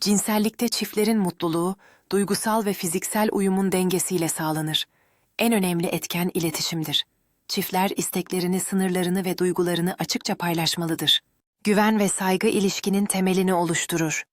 Cinsellikte çiftlerin mutluluğu, duygusal ve fiziksel uyumun dengesiyle sağlanır. En önemli etken iletişimdir. Çiftler isteklerini, sınırlarını ve duygularını açıkça paylaşmalıdır. Güven ve saygı ilişkinin temelini oluşturur.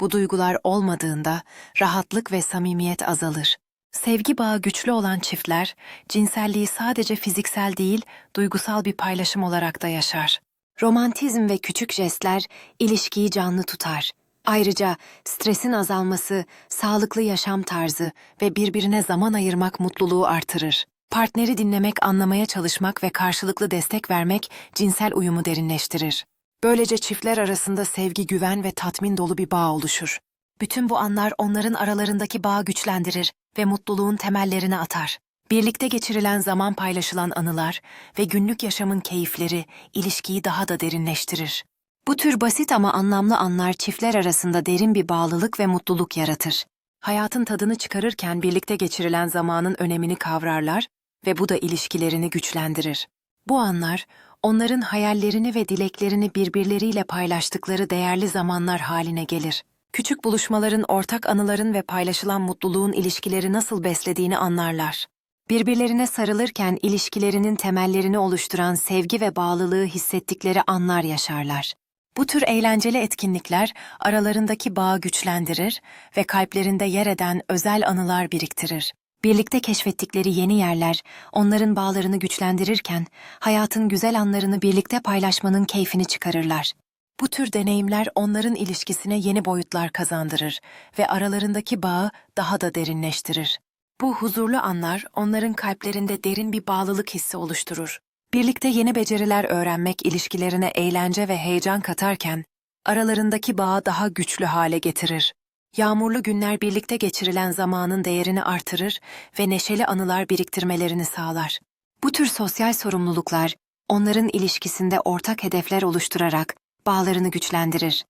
Bu duygular olmadığında rahatlık ve samimiyet azalır. Sevgi bağı güçlü olan çiftler, cinselliği sadece fiziksel değil, duygusal bir paylaşım olarak da yaşar. Romantizm ve küçük jestler ilişkiyi canlı tutar. Ayrıca stresin azalması, sağlıklı yaşam tarzı ve birbirine zaman ayırmak mutluluğu artırır. Partneri dinlemek, anlamaya çalışmak ve karşılıklı destek vermek cinsel uyumu derinleştirir. Böylece çiftler arasında sevgi, güven ve tatmin dolu bir bağ oluşur. Bütün bu anlar onların aralarındaki bağı güçlendirir ve mutluluğun temellerini atar. Birlikte geçirilen zaman paylaşılan anılar ve günlük yaşamın keyifleri ilişkiyi daha da derinleştirir. Bu tür basit ama anlamlı anlar çiftler arasında derin bir bağlılık ve mutluluk yaratır. Hayatın tadını çıkarırken birlikte geçirilen zamanın önemini kavrarlar ve bu da ilişkilerini güçlendirir. Bu anlar, onların hayallerini ve dileklerini birbirleriyle paylaştıkları değerli zamanlar haline gelir. Küçük buluşmaların, ortak anıların ve paylaşılan mutluluğun ilişkileri nasıl beslediğini anlarlar. Birbirlerine sarılırken ilişkilerinin temellerini oluşturan sevgi ve bağlılığı hissettikleri anlar yaşarlar. Bu tür eğlenceli etkinlikler aralarındaki bağı güçlendirir ve kalplerinde yer eden özel anılar biriktirir. Birlikte keşfettikleri yeni yerler onların bağlarını güçlendirirken hayatın güzel anlarını birlikte paylaşmanın keyfini çıkarırlar. Bu tür deneyimler onların ilişkisine yeni boyutlar kazandırır ve aralarındaki bağı daha da derinleştirir. Bu huzurlu anlar onların kalplerinde derin bir bağlılık hissi oluşturur. Birlikte yeni beceriler öğrenmek ilişkilerine eğlence ve heyecan katarken, aralarındaki bağı daha güçlü hale getirir. Yağmurlu günler birlikte geçirilen zamanın değerini artırır ve neşeli anılar biriktirmelerini sağlar. Bu tür sosyal sorumluluklar, onların ilişkisinde ortak hedefler oluşturarak bağlarını güçlendirir.